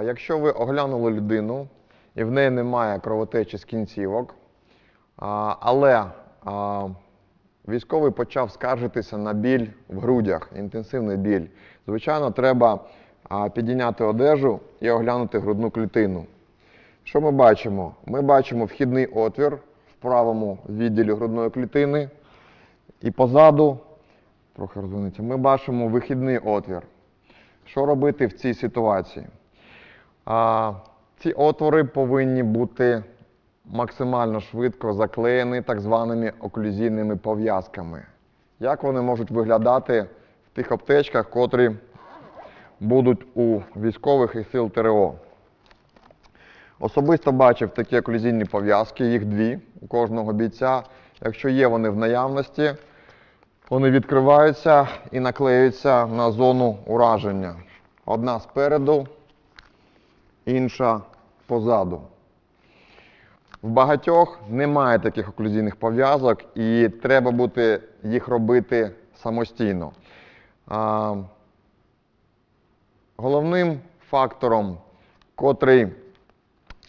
Якщо ви оглянули людину і в неї немає кровотечі з кінцівок, але військовий почав скаржитися на біль в грудях, інтенсивний біль, звичайно, треба підійняти одежу і оглянути грудну клітину. Що ми бачимо? Ми бачимо вхідний отвір в правому відділі грудної клітини, і позаду, трохи розвернеться, ми бачимо вихідний отвір. Що робити в цій ситуації? Ці отвори повинні бути максимально швидко заклеєні так званими оклюзійними пов'язками. Як вони можуть виглядати в тих аптечках, котрі будуть у військових і сил ТРО? Особисто бачив такі оклюзійні пов'язки, їх дві у кожного бійця. Якщо є вони в наявності, вони відкриваються і наклеюються на зону ураження. Одна спереду, інша позаду. В багатьох немає таких оклюзійних пов'язок і треба буде їх робити самостійно. А, головним фактором, котрий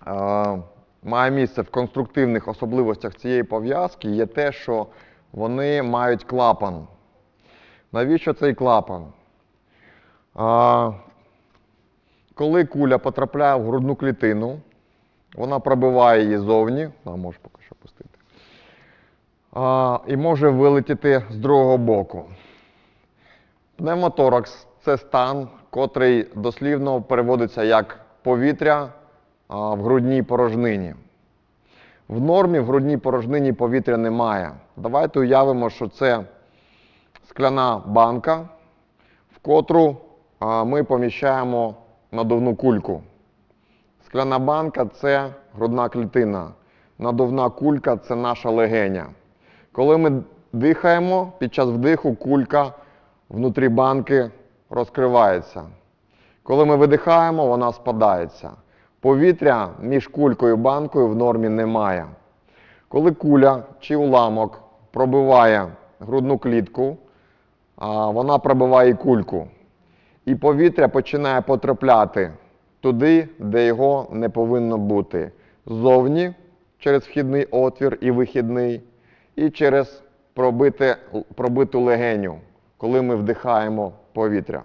а, має місце в конструктивних особливостях цієї пов'язки, є те, що вони мають клапан. Навіщо цей клапан? А, коли куля потрапляє в грудну клітину, вона пробиває її зовні, а, може поки що пустити, а, і може вилетіти з другого боку. Пневмоторакс це стан, котрий дослівно переводиться як повітря а, в грудній порожнині. В нормі в грудній порожнині повітря немає. Давайте уявимо, що це скляна банка, в котру а, ми поміщаємо надувну кульку. Скляна банка це грудна клітина. Надувна кулька це наша легеня. Коли ми дихаємо, під час вдиху кулька внутрі банки розкривається. Коли ми видихаємо, вона спадається. Повітря між кулькою і банкою в нормі немає. Коли куля чи уламок пробиває грудну клітку, вона пробиває і кульку. І повітря починає потрапляти туди, де його не повинно бути. Ззовні через вхідний отвір і вихідний, і через пробите, пробиту легеню, коли ми вдихаємо повітря.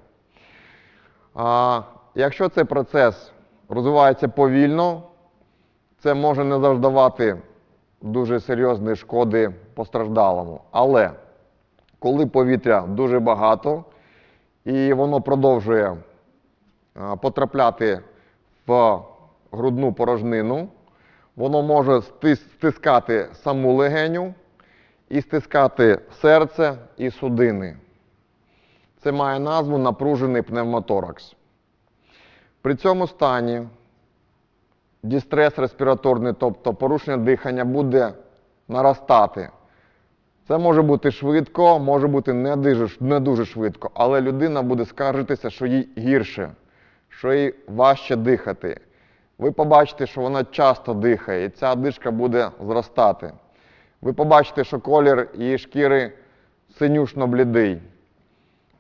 А, якщо цей процес розвивається повільно, це може не завдавати дуже серйозної шкоди постраждалому. Але коли повітря дуже багато і воно продовжує потрапляти в грудну порожнину, воно може стискати саму легеню і стискати серце і судини. Це має назву напружений пневмоторакс. При цьому стані дістрес респіраторний, тобто порушення дихання, буде наростати. Це може бути швидко, може бути не дуже, не дуже швидко, але людина буде скаржитися, що їй гірше, що їй важче дихати. Ви побачите, що вона часто дихає, і ця дишка буде зростати. Ви побачите, що колір її шкіри синюшно-блідий.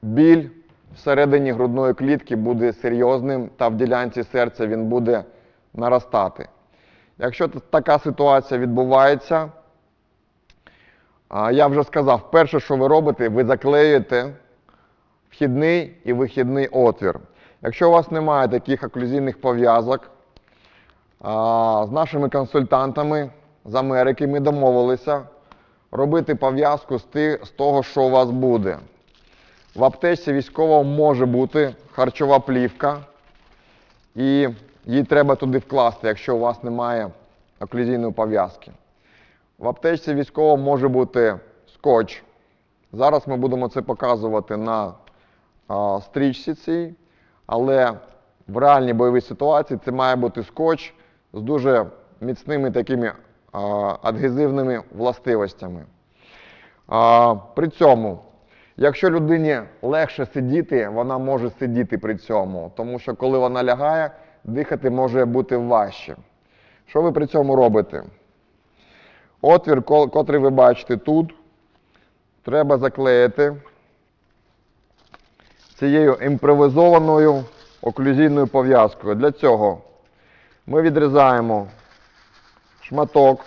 Біль всередині грудної клітки буде серйозним, та в ділянці серця він буде наростати. Якщо така ситуація відбувається, я вже сказав, перше, що ви робите, ви заклеюєте вхідний і вихідний отвір. Якщо у вас немає таких оклюзійних пов'язок, з нашими консультантами з Америки ми домовилися робити пов'язку з, того, що у вас буде. В аптечці військового може бути харчова плівка, і її треба туди вкласти, якщо у вас немає оклюзійної пов'язки. В аптечці військового може бути скотч. Зараз ми будемо це показувати на а, стрічці цій, але в реальній бойовій ситуації це має бути скотч з дуже міцними такими а, адгезивними властивостями. А, при цьому, якщо людині легше сидіти, вона може сидіти при цьому, тому що коли вона лягає, дихати може бути важче. Що ви при цьому робите? Отвір, котрий ви бачите тут, треба заклеїти цією імпровізованою оклюзійною пов'язкою. Для цього ми відрізаємо шматок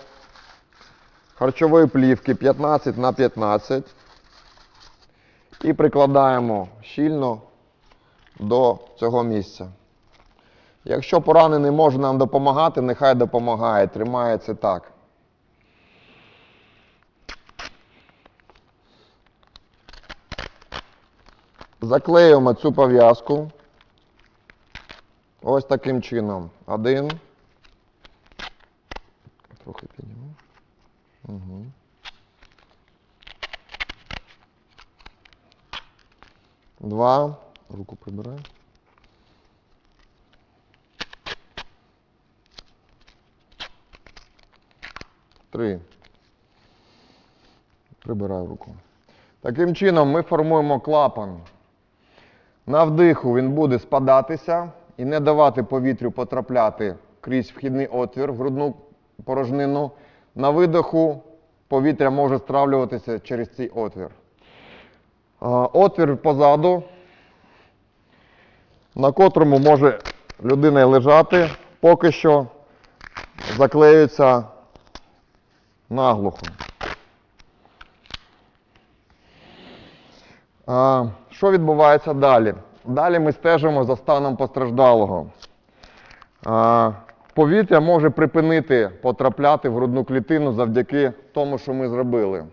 харчової плівки 15 на 15 і прикладаємо щільно до цього місця. Якщо поранений може нам допомагати, нехай допомагає, тримається так. Заклеюємо цю пов'язку. Ось таким чином. Один. Трохи підніму. Угу. Два. Руку прибираю. Три. Прибираю руку. Таким чином ми формуємо клапан. На вдиху він буде спадатися і не давати повітрю потрапляти крізь вхідний отвір в грудну порожнину. На видиху повітря може стравлюватися через цей отвір. Отвір позаду, на котрому може людина лежати, поки що заклеюється наглухо. Що відбувається далі? Далі ми стежимо за станом постраждалого. Повітря може припинити потрапляти в грудну клітину завдяки тому, що ми зробили.